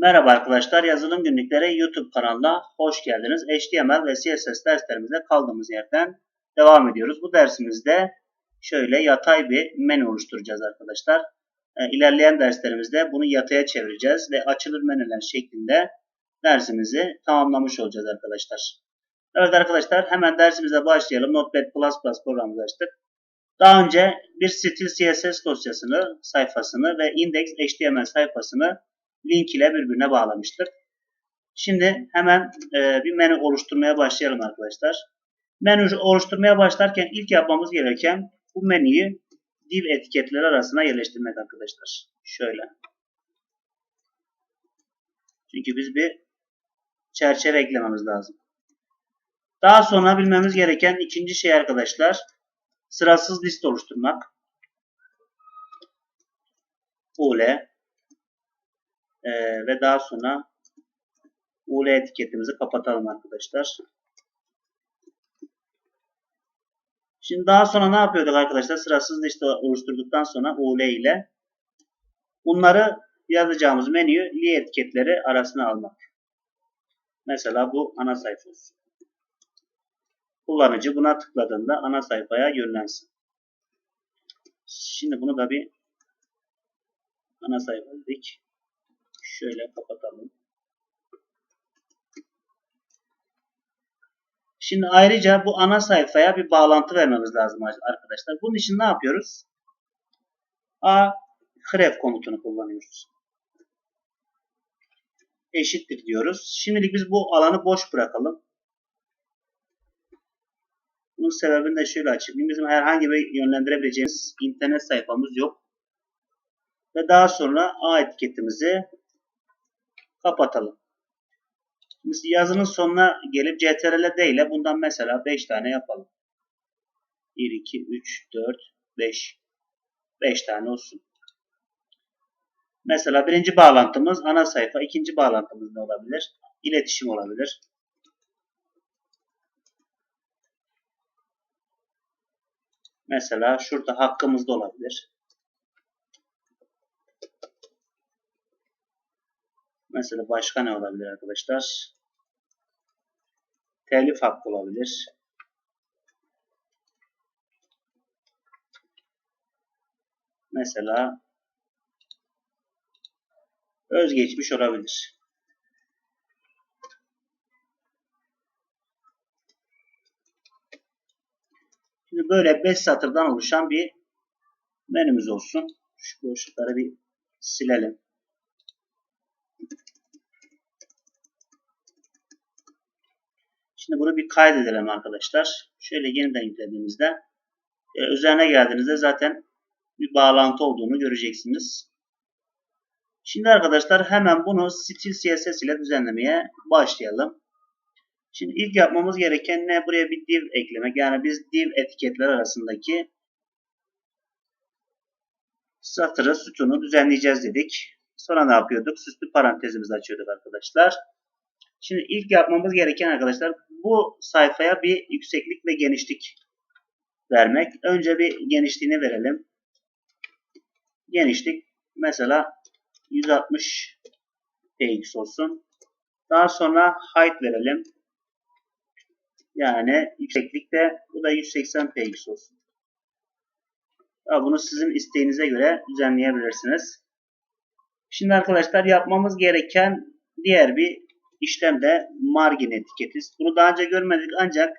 Merhaba arkadaşlar, Yazılım Günlükleri YouTube kanalına hoş geldiniz. HTML ve CSS derslerimizde kaldığımız yerden devam ediyoruz. Bu dersimizde şöyle yatay bir menü oluşturacağız arkadaşlar. E, İlerleyen derslerimizde bunu yataya çevireceğiz ve açılır menüler şeklinde dersimizi tamamlamış olacağız arkadaşlar. Evet arkadaşlar hemen dersimize başlayalım. Notepad++ programımızı açtık. Daha önce bir stil CSS dosyasını, sayfasını ve index HTML sayfasını link ile birbirine bağlamıştık. Şimdi hemen e, bir menü oluşturmaya başlayalım arkadaşlar. Menü oluşturmaya başlarken ilk yapmamız gereken bu menüyü div etiketleri arasına yerleştirmek arkadaşlar. Şöyle. Çünkü biz bir çerçeve eklememiz lazım. Daha sonra bilmemiz gereken ikinci şey arkadaşlar sırasız liste oluşturmak. UL ee, ve daha sonra UL etiketimizi kapatalım arkadaşlar. Şimdi daha sonra ne yapıyorduk arkadaşlar? Sırasız liste oluşturduktan sonra UL ile bunları yazacağımız menüyü li etiketleri arasına almak. Mesela bu ana sayfa. Kullanıcı buna tıkladığında ana sayfaya yönlensin. Şimdi bunu da bir ana sayfa dedik. Şöyle kapatalım. Şimdi ayrıca bu ana sayfaya bir bağlantı vermemiz lazım arkadaşlar. Bunun için ne yapıyoruz? A href komutunu kullanıyoruz. Eşittir diyoruz. Şimdilik biz bu alanı boş bırakalım. Bunun sebebini de şöyle açıklayayım. Bizim herhangi bir yönlendirebileceğimiz internet sayfamız yok. Ve daha sonra A etiketimizi kapatalım. Biz yazının sonuna gelip CTRL D ile bundan mesela 5 tane yapalım. 1, 2, 3, 4, 5. 5 tane olsun. Mesela birinci bağlantımız ana sayfa. ikinci bağlantımız ne olabilir? İletişim olabilir. Mesela şurada hakkımız da olabilir. Mesela başka ne olabilir arkadaşlar? Telif hakkı olabilir. Mesela özgeçmiş olabilir. Şimdi böyle 5 satırdan oluşan bir menümüz olsun. Şu boşlukları bir silelim. Şimdi bunu bir kaydedelim arkadaşlar. Şöyle yeniden yüklediğimizde e, üzerine geldiğinizde zaten bir bağlantı olduğunu göreceksiniz. Şimdi arkadaşlar hemen bunu stil CSS ile düzenlemeye başlayalım. Şimdi ilk yapmamız gereken ne? Buraya bir div eklemek. Yani biz div etiketler arasındaki satırı, sütunu düzenleyeceğiz dedik. Sonra ne yapıyorduk? Süslü parantezimizi açıyorduk arkadaşlar. Şimdi ilk yapmamız gereken arkadaşlar bu sayfaya bir yükseklik ve genişlik vermek. Önce bir genişliğini verelim. Genişlik mesela 160 px olsun. Daha sonra height verelim. Yani yükseklik de bu da 180 px olsun. Bunu sizin isteğinize göre düzenleyebilirsiniz. Şimdi arkadaşlar yapmamız gereken diğer bir işlemde margin etiketi. Bunu daha önce görmedik ancak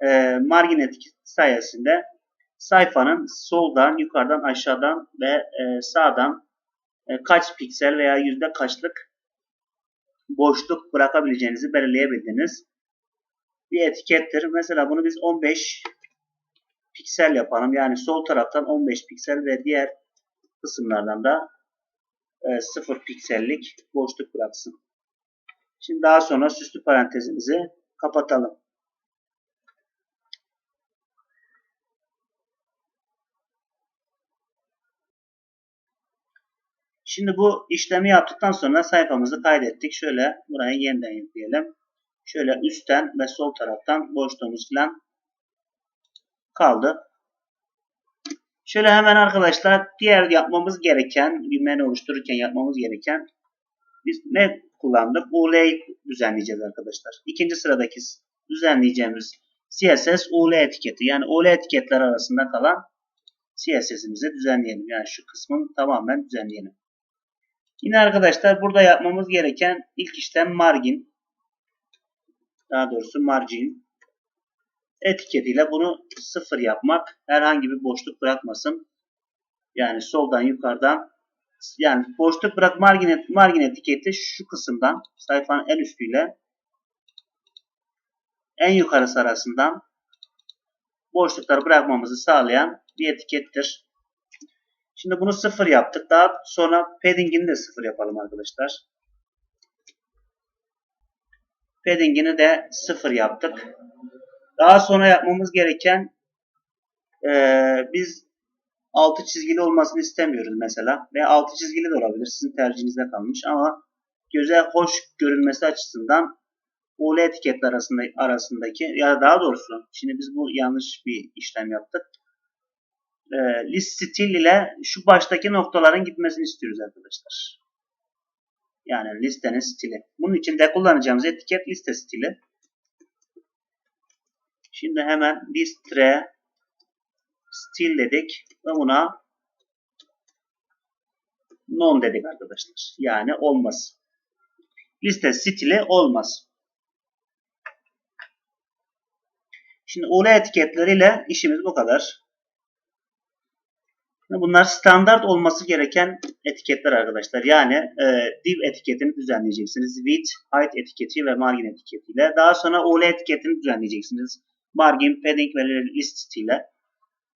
e, margin etiketi sayesinde sayfanın soldan, yukarıdan, aşağıdan ve e, sağdan e, kaç piksel veya yüzde kaçlık boşluk bırakabileceğinizi belirleyebildiniz. Bir etikettir. Mesela bunu biz 15 piksel yapalım. Yani sol taraftan 15 piksel ve diğer kısımlardan da e, 0 piksellik boşluk bıraksın. Şimdi daha sonra süslü parantezimizi kapatalım. Şimdi bu işlemi yaptıktan sonra sayfamızı kaydettik. Şöyle buraya yeniden yükleyelim. Şöyle üstten ve sol taraftan boşluğumuz falan kaldı. Şöyle hemen arkadaşlar diğer yapmamız gereken bir menü oluştururken yapmamız gereken Biz ne kullandık? UL'yi düzenleyeceğiz arkadaşlar. İkinci sıradaki düzenleyeceğimiz CSS UL etiketi. Yani UL etiketler arasında kalan CSS'imizi düzenleyelim. Yani şu kısmını tamamen düzenleyelim. Yine arkadaşlar burada yapmamız gereken ilk işlem margin. Daha doğrusu margin etiketiyle bunu sıfır yapmak. Herhangi bir boşluk bırakmasın. Yani soldan yukarıdan yani boşluk bırak margin, margin etiketi şu kısımdan sayfanın en üstüyle en yukarısı arasından boşlukları bırakmamızı sağlayan bir etikettir. Şimdi bunu sıfır yaptık. Daha sonra padding'ini de sıfır yapalım arkadaşlar. Padding'ini de sıfır yaptık. Daha sonra yapmamız gereken ee, biz altı çizgili olmasını istemiyoruz mesela. Ve altı çizgili de olabilir. Sizin tercihinize kalmış ama göze hoş görünmesi açısından UL etiketler arasında, arasındaki ya daha doğrusu şimdi biz bu yanlış bir işlem yaptık. E, list stil ile şu baştaki noktaların gitmesini istiyoruz arkadaşlar. Yani listenin stili. Bunun için de kullanacağımız etiket liste stili. Şimdi hemen listre stil dedik ve buna non dedik arkadaşlar. Yani olmaz. Liste stili olmaz. Şimdi UL etiketleriyle işimiz bu kadar. Bunlar standart olması gereken etiketler arkadaşlar. Yani e, div etiketini düzenleyeceksiniz. Width, height etiketi ve margin etiketiyle. Daha sonra UL etiketini düzenleyeceksiniz. Margin, padding ve list stiliyle.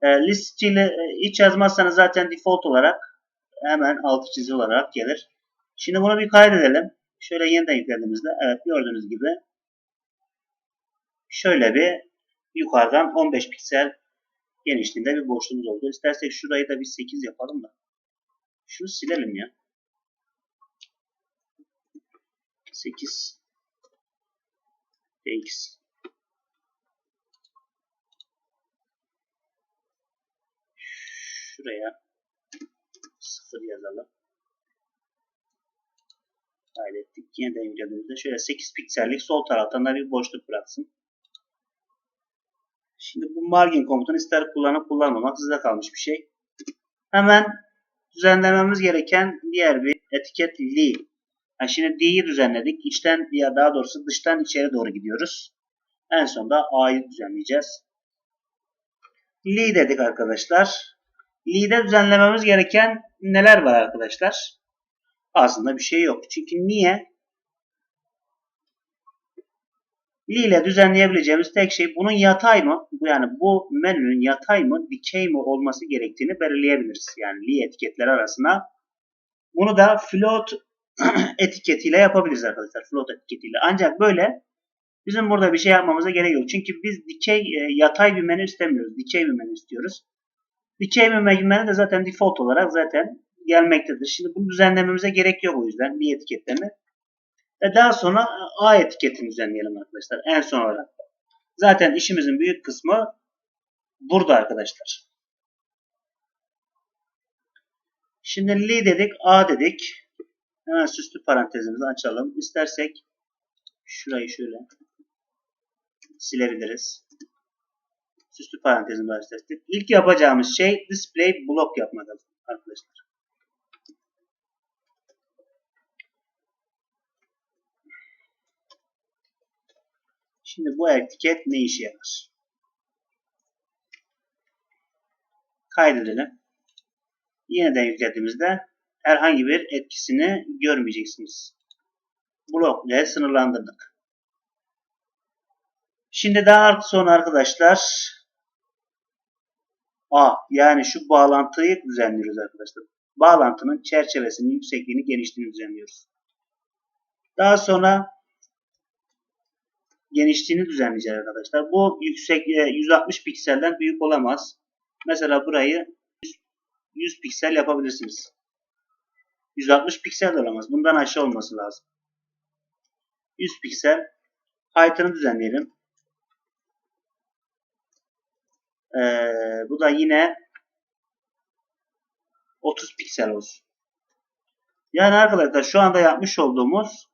E, list stili e, hiç yazmazsanız zaten default olarak hemen altı çizgi olarak gelir. Şimdi bunu bir kaydedelim. Şöyle yeniden yüklediğimizde evet gördüğünüz gibi şöyle bir yukarıdan 15 piksel genişliğinde bir boşluğumuz oldu. İstersek şurayı da bir 8 yapalım da. Şunu silelim ya. 8 dx şuraya 0 yazalım. Kaydettik. Yeniden incelediğimizde şöyle 8 piksellik sol taraftan da bir boşluk bıraksın. Şimdi bu margin komutunu ister kullanıp kullanmamak size kalmış bir şey. Hemen düzenlememiz gereken diğer bir etiket li. Yani şimdi D'yi düzenledik. İçten ya daha doğrusu dıştan içeri doğru gidiyoruz. En sonunda A'yı düzenleyeceğiz. Li dedik arkadaşlar. Li'de düzenlememiz gereken neler var arkadaşlar? Aslında bir şey yok. Çünkü niye? Li ile düzenleyebileceğimiz tek şey bunun yatay mı? Yani bu menünün yatay mı, dikey mi olması gerektiğini belirleyebiliriz. Yani li etiketleri arasına. Bunu da float etiketiyle yapabiliriz arkadaşlar. Float etiketiyle. Ancak böyle bizim burada bir şey yapmamıza gerek yok. Çünkü biz dikey, e, yatay bir menü istemiyoruz. Dikey bir menü istiyoruz. Dikey bir menü de zaten default olarak zaten gelmektedir. Şimdi bunu düzenlememize gerek yok o yüzden li etiketlerini. Ve daha sonra A etiketini düzenleyelim arkadaşlar. En son olarak. Zaten işimizin büyük kısmı burada arkadaşlar. Şimdi li dedik, A dedik. Hemen süslü parantezimizi açalım. İstersek şurayı şöyle silebiliriz. Süslü parantezimizi açtık. İlk yapacağımız şey display block yapmak arkadaşlar. Şimdi bu etiket ne işe yarar? Kaydedelim. Yeniden yüklediğimizde herhangi bir etkisini görmeyeceksiniz. Blok ile sınırlandırdık. Şimdi daha sonra arkadaşlar A yani şu bağlantıyı düzenliyoruz arkadaşlar. Bağlantının çerçevesinin yüksekliğini genişliğini düzenliyoruz. Daha sonra genişliğini düzenleyeceğiz arkadaşlar. Bu yüksek 160 pikselden büyük olamaz. Mesela burayı 100 piksel yapabilirsiniz. 160 piksel olamaz. Bundan aşağı olması lazım. 100 piksel. Height'ını düzenleyelim. Ee, bu da yine 30 piksel olsun. Yani arkadaşlar şu anda yapmış olduğumuz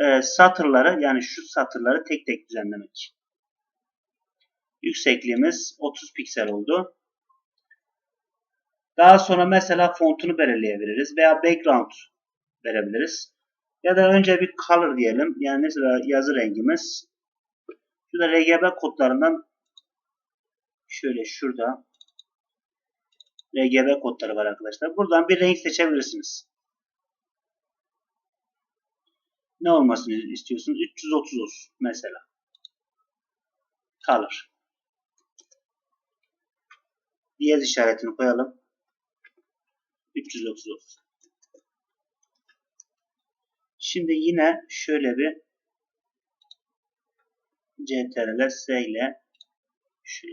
e, satırları yani şu satırları tek tek düzenlemek. Yüksekliğimiz 30 piksel oldu. Daha sonra mesela fontunu belirleyebiliriz veya background verebiliriz. Ya da önce bir color diyelim. Yani mesela yazı rengimiz. Şurada RGB kodlarından şöyle şurada RGB kodları var arkadaşlar. Buradan bir renk seçebilirsiniz. Ne olmasını istiyorsunuz? 330 olsun mesela. Color. Diyez işaretini koyalım. 330 olsun. Şimdi yine şöyle bir CTRL S ile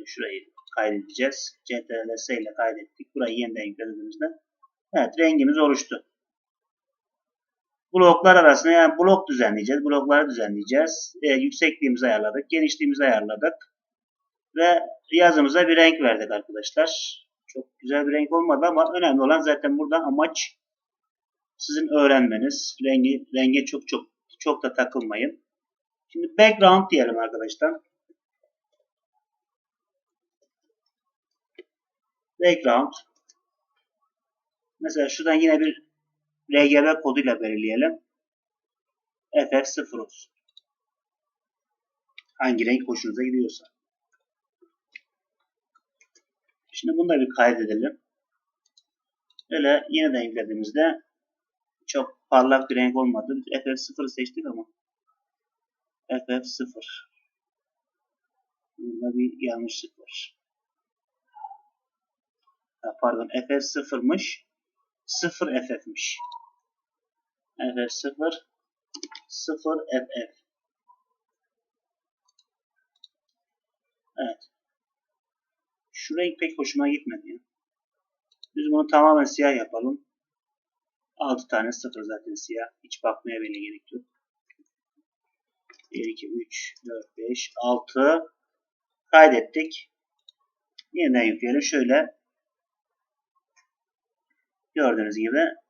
şurayı kaydedeceğiz. CTRL S ile kaydettik. Burayı yeniden yüklediğimizde evet rengimiz oluştu. Bloklar arasında yani blok düzenleyeceğiz. Blokları düzenleyeceğiz. E, yüksekliğimizi ayarladık. Genişliğimizi ayarladık. Ve yazımıza bir renk verdik arkadaşlar. Çok güzel bir renk olmadı ama önemli olan zaten burada amaç sizin öğrenmeniz. Rengi, renge çok çok çok da takılmayın. Şimdi background diyelim arkadaşlar. Background. Mesela şuradan yine bir RGB koduyla belirleyelim. FF0 olsun. Hangi renk hoşunuza gidiyorsa. Şimdi bunu da bir kaydedelim. Böyle yeniden yüklediğimizde çok parlak bir renk olmadı. Biz FF0 seçtik ama FF0 Burada bir yanlışlık var. Pardon FF0'mış 0 FF'miş. FF0 0 FF Evet. Şu renk pek hoşuma gitmedi. Biz bunu tamamen siyah yapalım. 6 tane 0 zaten siyah. Hiç bakmaya bile gerek yok. 1, 2, 3, 4, 5, 6 kaydettik. Yeniden yükleyelim. Şöyle gördüğünüz gibi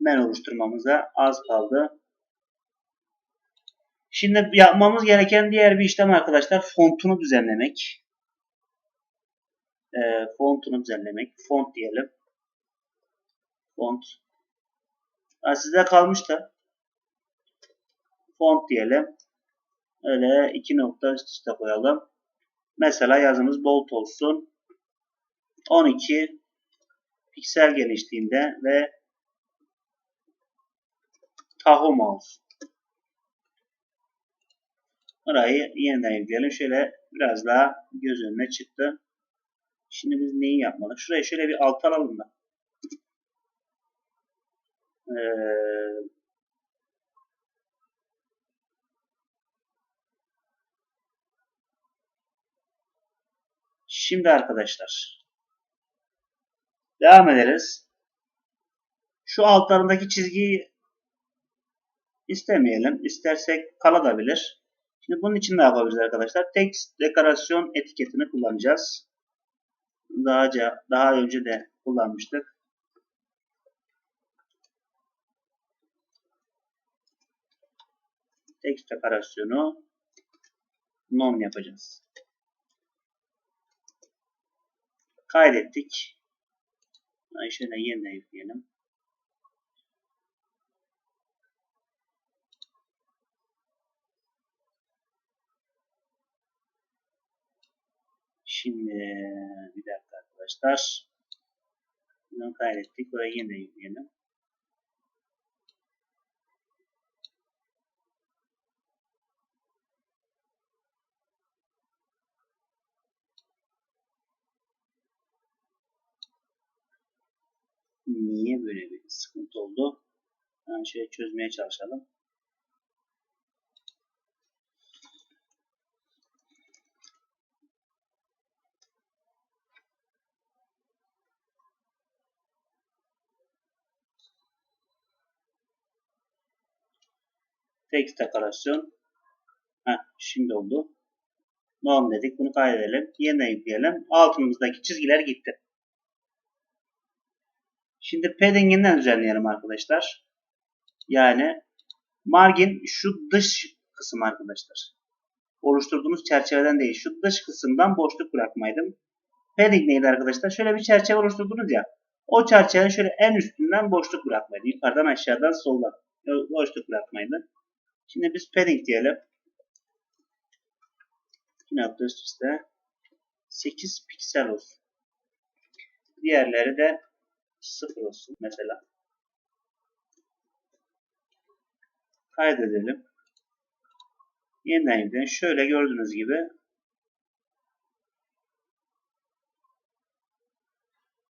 men oluşturmamıza az kaldı. Şimdi yapmamız gereken diğer bir işlem arkadaşlar fontunu düzenlemek. E, fontunu düzenlemek. Font diyelim. Font. Ha, size kalmış da. Font diyelim. Öyle iki nokta üst üste koyalım. Mesela yazımız bold olsun. 12 piksel genişliğinde ve tahom olsun. Orayı yeniden yükleyelim. Şöyle biraz daha göz önüne çıktı. Şimdi biz neyi yapmalı? Şuraya şöyle bir alt alalım da. Ee, şimdi arkadaşlar devam ederiz. Şu altlarındaki çizgiyi istemeyelim. İstersek kalabilir. Şimdi bunun için ne yapabiliriz arkadaşlar? Text dekorasyon etiketini kullanacağız. Daha, daha önce de kullanmıştık. Text dekorasyonu non yapacağız. Kaydettik. Şöyle yeniden yükleyelim. Şimdi bir dakika arkadaşlar. Bunu kaydettik. Buraya yeniden yükleyelim. Niye böyle bir sıkıntı oldu? Yani şöyle çözmeye çalışalım. Text dekorasyon. Heh, şimdi oldu. Norm dedik. Bunu kaydedelim. Yeniden yükleyelim. Altımızdaki çizgiler gitti. Şimdi padding'inden düzenleyelim arkadaşlar. Yani margin şu dış kısım arkadaşlar. Oluşturduğumuz çerçeveden değil. Şu dış kısımdan boşluk bırakmaydım. Padding neydi arkadaşlar? Şöyle bir çerçeve oluşturdunuz ya. O çerçevenin şöyle en üstünden boşluk bırakmaydı. Yukarıdan aşağıdan soldan boşluk bırakmaydı. Şimdi biz padding diyelim. Yine nokta üst üste 8 piksel olsun. Diğerleri de 0 olsun mesela. Kaydedelim. Yeniden yükleyin. Şöyle gördüğünüz gibi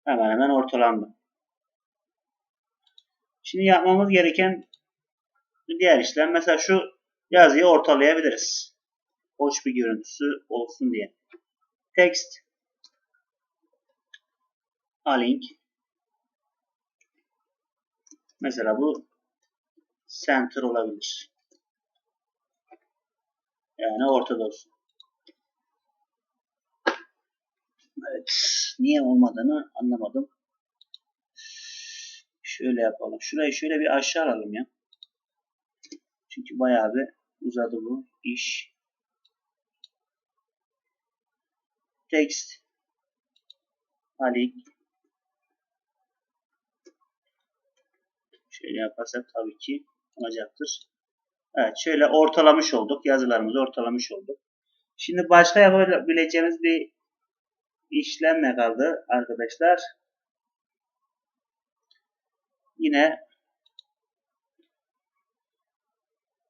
hemen hemen ortalandı. Şimdi yapmamız gereken diğer işlem mesela şu yazıyı ortalayabiliriz. Hoş bir görüntüsü olsun diye. Text alink mesela bu center olabilir. Yani ortada olsun. Evet. Niye olmadığını anlamadım. Şöyle yapalım. Şurayı şöyle bir aşağı alalım ya. Çünkü bayağı bir uzadı bu iş. Text Alik Şöyle yaparsak tabii ki olacaktır. Evet şöyle ortalamış olduk. Yazılarımızı ortalamış olduk. Şimdi başka yapabileceğimiz bir işlem ne kaldı arkadaşlar? Yine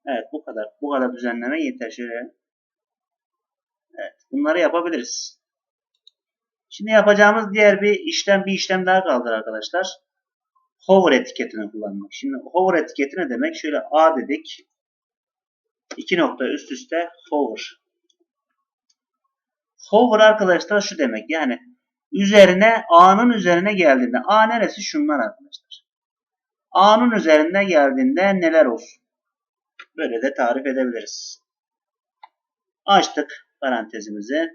Evet bu kadar. Bu kadar düzenleme yeter. Şöyle Evet. Bunları yapabiliriz. Şimdi yapacağımız diğer bir işlem bir işlem daha kaldı arkadaşlar. Hover etiketini kullanmak. Şimdi hover etiketi ne demek? Şöyle A dedik. İki nokta üst üste hover. Hover arkadaşlar şu demek. Yani üzerine A'nın üzerine geldiğinde A neresi? Şunlar arkadaşlar. A'nın üzerinde geldiğinde neler olsun? Böyle de tarif edebiliriz. Açtık parantezimizi.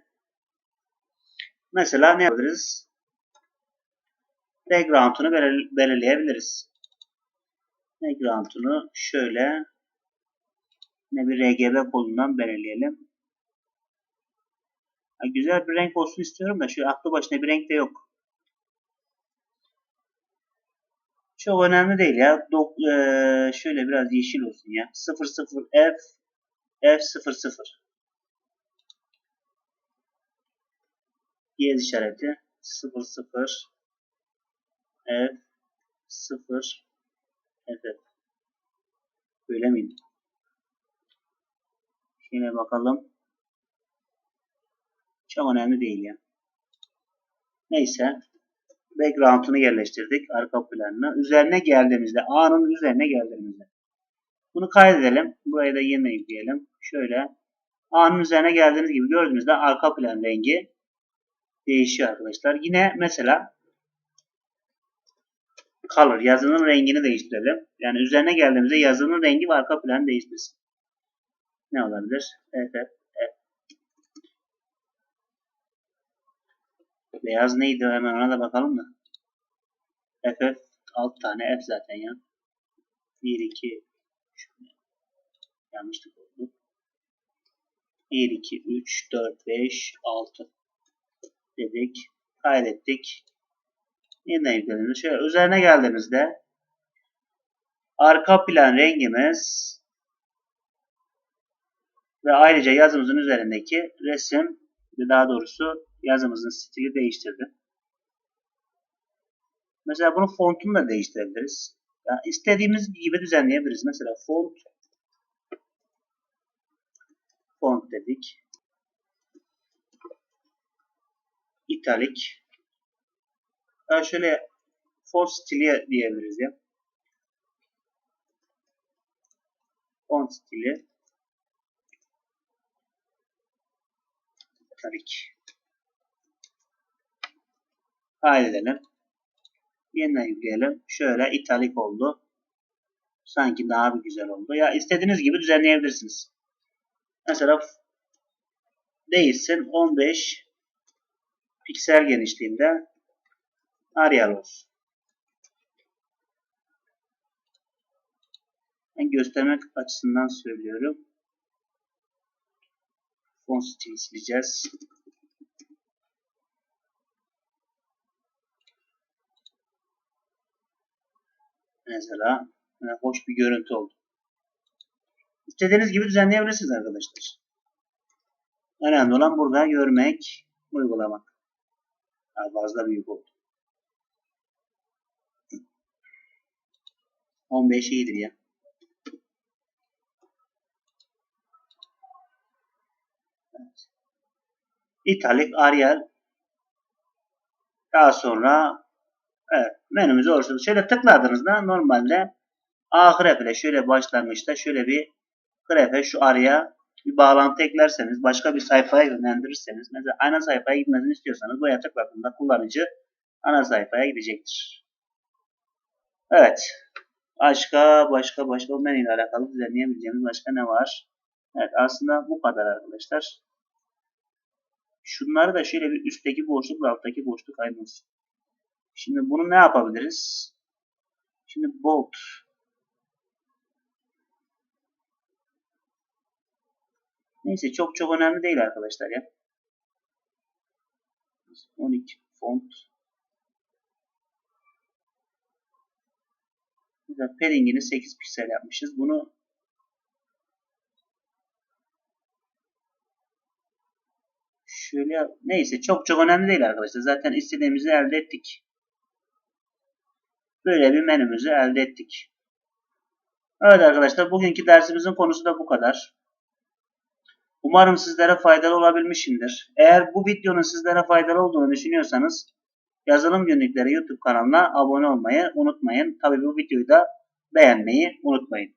Mesela ne yapabiliriz? Background'unu belirleyebiliriz. Background'unu şöyle ne bir RGB kodundan belirleyelim. Ha, güzel bir renk olsun istiyorum da şu aklı başına bir renk de yok. Çok önemli değil ya. Dok, e, şöyle biraz yeşil olsun ya. 00F F00 diyez işareti 00 F 0 F Böyle miydi? Şöyle bakalım. Çok önemli değil ya. Neyse. Background'unu yerleştirdik. Arka planına. Üzerine geldiğimizde A'nın üzerine geldiğimizde. Bunu kaydedelim. Burayı da yine yükleyelim. Şöyle. A'nın üzerine geldiğiniz gibi gördüğünüzde arka plan rengi değişiyor arkadaşlar. Yine mesela color yazının rengini değiştirelim. Yani üzerine geldiğimizde yazının rengi ve arka planı değiştirsin. Ne olabilir? Evet, evet. Beyaz neydi? Hemen ona da bakalım da. FF 6 tane F zaten ya. 1 2 yanlışlık oldu. 1 2 3 4 5 6 dedik. Kaydettik. Yeniden yükledim. Şöyle üzerine geldiğimizde arka plan rengimiz ve ayrıca yazımızın üzerindeki resim ve daha doğrusu yazımızın stili değiştirdi. Mesela bunun fontunu da değiştirebiliriz. Yani istediğimiz gibi düzenleyebiliriz. Mesela font font dedik. italik. Daha şöyle font stili diyebiliriz ya. Font stili. italik. Kaydedelim. Yeniden yükleyelim. Şöyle italik oldu. Sanki daha bir güzel oldu. Ya istediğiniz gibi düzenleyebilirsiniz. Mesela değilsin 15 piksel genişliğinde Arial olsun. Ben göstermek açısından söylüyorum. Font stilini sileceğiz. Mesela hoş bir görüntü oldu. İstediğiniz gibi düzenleyebilirsiniz arkadaşlar. Önemli olan burada görmek, uygulamak. Daha fazla büyük oldu. 15 iyidir ya. İtalik, Arial. Daha sonra evet, menümüzü oluşturduk. Şöyle tıkladığınızda normalde A gref ile şöyle başlangıçta şöyle bir grefe şu araya bir bağlantı eklerseniz başka bir sayfaya yönlendirirseniz mesela ana sayfaya gitmesini istiyorsanız buraya tıkladığında kullanıcı ana sayfaya gidecektir. Evet. Başka başka başka menü ile alakalı düzenleyebileceğimiz başka ne var? Evet aslında bu kadar arkadaşlar. Şunları da şöyle bir üstteki boşlukla alttaki boşluk olsun. Şimdi bunu ne yapabiliriz? Şimdi bold Neyse çok çok önemli değil arkadaşlar ya. 12 font. Mesela padding'ini 8 piksel yapmışız. Bunu şöyle neyse çok çok önemli değil arkadaşlar. Zaten istediğimizi elde ettik. Böyle bir menümüzü elde ettik. Evet arkadaşlar bugünkü dersimizin konusu da bu kadar. Umarım sizlere faydalı olabilmişimdir. Eğer bu videonun sizlere faydalı olduğunu düşünüyorsanız Yazılım Günlükleri YouTube kanalına abone olmayı unutmayın. Tabi bu videoyu da beğenmeyi unutmayın.